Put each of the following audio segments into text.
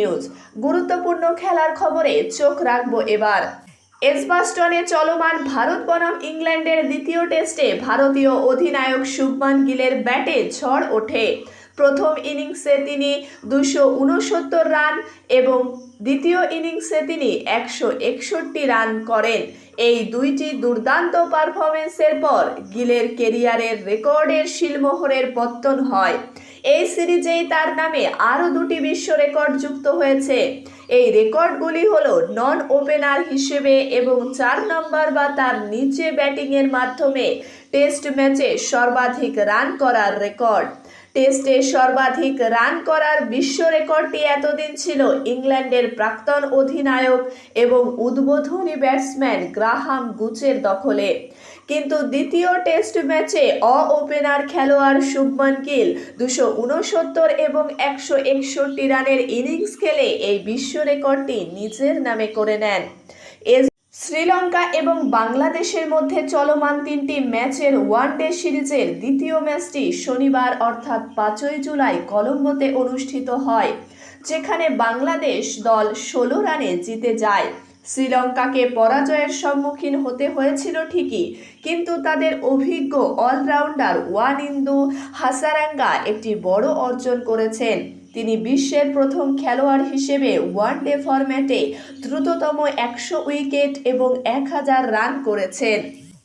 News গুরুত্বপূর্ণ খেলার খবরে চোখ রাখব এবার। এসবাস্টনে চলমান ভারত বনাম ইংল্যান্ডের দ্বিতীয় টেস্টে ভারতীয় অধিনায়ক শুভমান গিলের ব্যাটে ঝড় ওঠে। প্রথম ইনিংসে তিনি দুশো উনসত্তর রান এবং দ্বিতীয় ইনিংসে তিনি একশো একষট্টি রান করেন। এই দুইটি দুর্দান্ত পারফরমেন্সের পর গিলের কেরিয়ারের রেকর্ডের শিলমোহরের পত্তন হয়। এই সিরিজেই তার নামে আরও দুটি বিশ্ব রেকর্ড যুক্ত হয়েছে। এই রেকর্ডগুলি হল নন ওপেনার হিসেবে এবং চার নম্বর বা তার নিচে ব্যাটিংয়ের মাধ্যমে টেস্ট ম্যাচে সর্বাধিক রান করার রেকর্ড। টেস্টে সর্বাধিক রান করার বিশ্ব রেকর্ডটি এতদিন ছিল ইংল্যান্ডের প্রাক্তন অধিনায়ক এবং উদ্বোধনী ব্যাটসম্যান গ্রাহাম গুচের দখলে। কিন্তু দ্বিতীয় টেস্ট ম্যাচে অ ওপেনার খেলোয়াড় শুভমান গিল দুশো উনসত্তর এবং একশো একষট্টি রানের ইনিংস খেলে এই বিশ্ব রেকর্ডটি নিজের নামে করে নেন। শ্রীলঙ্কা এবং বাংলাদেশের মধ্যে চলমান তিনটি ম্যাচের ওয়ানডে সিরিজের দ্বিতীয় ম্যাচটি শনিবার অর্থাৎ পাঁচই জুলাই কলম্বোতে অনুষ্ঠিত হয়, যেখানে বাংলাদেশ দল ষোলো রানে জিতে যায়। শ্রীলঙ্কাকে পরাজয়ের সম্মুখীন হতে হয়েছিল ঠিকই, কিন্তু তাদের অভিজ্ঞ অলরাউন্ডার ওয়ান ইন্দু হাসারাঙ্গা একটি বড় অর্জন করেছেন। তিনি বিশ্বের প্রথম খেলোয়াড় হিসেবে ওয়ানডে ফরম্যাটে দ্রুততম একশো উইকেট এবং এক হাজার রান করেছেন।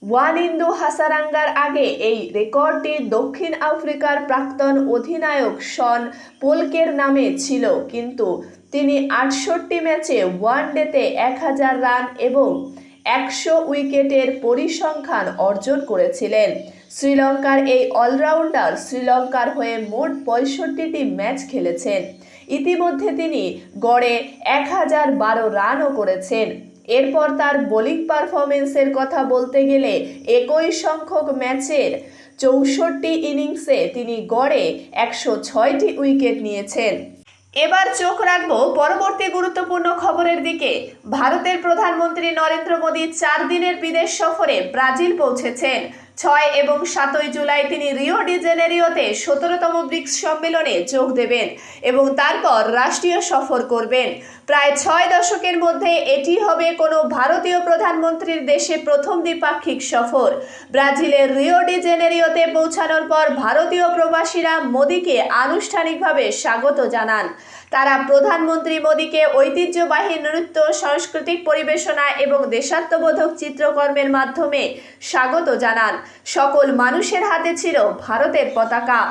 ওয়ান ইন্দু হাসারাঙ্গার আগে এই রেকর্ডটি দক্ষিণ আফ্রিকার প্রাক্তন অধিনায়ক শন পোলকের নামে ছিল, কিন্তু তিনি আটষট্টি ম্যাচে ওয়ানডেতে এক হাজার রান এবং একশো উইকেটের পরিসংখ্যান অর্জন করেছিলেন। শ্রীলঙ্কার এই অলরাউন্ডার শ্রীলঙ্কার হয়ে মোট পঁয়ষট্টিটি ম্যাচ খেলেছেন। ইতিমধ্যে তিনি গড়ে এক হাজার বারো রানও করেছেন। এরপর তার বোলিং পারফরমেন্সের কথা বলতে গেলে একই সংখ্যক ম্যাচের চৌষট্টি ইনিংসে তিনি গড়ে একশো ছয়টি উইকেট নিয়েছেন। এবার চোখ রাখব পরবর্তী গুরুত্বপূর্ণ খবরের দিকে। ভারতের প্রধানমন্ত্রী নরেন্দ্র মোদী চার দিনের বিদেশ সফরে ব্রাজিল পৌঁছেছেন। ছয় এবং সাতই জুলাই তিনি রিও ডি জেনেরিওতে সতেরোতম ব্রিক্স সম্মেলনে যোগ দেবেন এবং তারপর রাষ্ট্রীয় সফর করবেন। প্রায় ছয় দশকের মধ্যে এটি হবে কোনো ভারতীয় প্রধানমন্ত্রীর দেশে প্রথম দ্বিপাক্ষিক সফর। ব্রাজিলের রিও ডি জেনেরিওতে পৌঁছানোর পর ভারতীয় প্রবাসীরা মোদীকে আনুষ্ঠানিকভাবে স্বাগত জানান। তারা প্রধানমন্ত্রী মোদীকে ঐতিহ্যবাহী নৃত্য, সাংস্কৃতিক পরিবেশনা এবং দেশাত্মবোধক চিত্রকর্মের মাধ্যমে স্বাগত জানান। সকল মানুষের হাতে ছিল ভারতের পতাকা।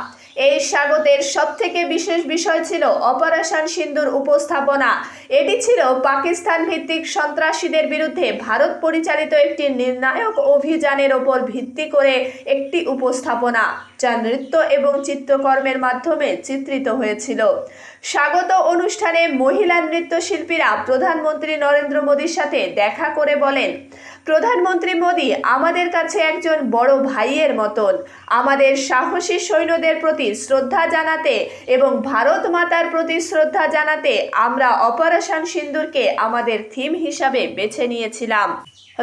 এই স্বাগতের সবথেকে বিশেষ বিষয় ছিল অপারেশন সিন্দুর উপস্থাপনা। এটি ছিল পাকিস্তান ভিত্তিক সন্ত্রাসীদের বিরুদ্ধে ভারত পরিচালিত একটি নির্ণায়ক অভিযানের ওপর ভিত্তি করে একটি উপস্থাপনা। যা নৃত্য এবং চিত্রকর্মের মাধ্যমে চিত্রিত হয়েছিল। স্বাগত অনুষ্ঠানে মহিলা নৃত্যশিল্পীরা প্রধানমন্ত্রী নরেন্দ্র মোদীর সাথে দেখা করে বলেন, প্রধানমন্ত্রী মোদী আমাদের কাছে একজন বড় ভাইয়ের মতন। আমাদের সাহসী সৈন্যদের প্রতি শ্রদ্ধা জানাতে এবং ভারত মাতার প্রতি শ্রদ্ধা জানাতে আমরা অপারেশন সিন্দুরকে আমাদের থিম হিসাবে বেছে নিয়েছিলাম।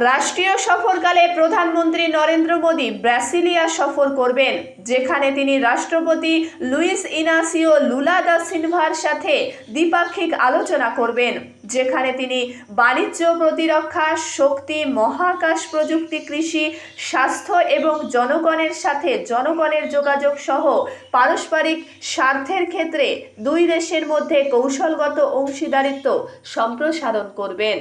রাষ্ট্রীয় সফরকালে প্রধানমন্ত্রী নরেন্দ্র মোদী ব্রাসিলিয়া সফর করবেন যেখানে তিনি রাষ্ট্রপতি লুইস ইনাসিও লুলা দা সিনভার সাথে দ্বিপাক্ষিক আলোচনা করবেন, যেখানে তিনি বাণিজ্য প্রতিরক্ষা, শক্তি, মহাকাশ প্রযুক্তি, কৃষি, স্বাস্থ্য এবং জনগণের সাথে জনগণের যোগাযোগ সহ পারস্পরিক স্বার্থের ক্ষেত্রে দুই দেশের মধ্যে কৌশলগত অংশীদারিত্ব সম্প্রসারণ করবেন।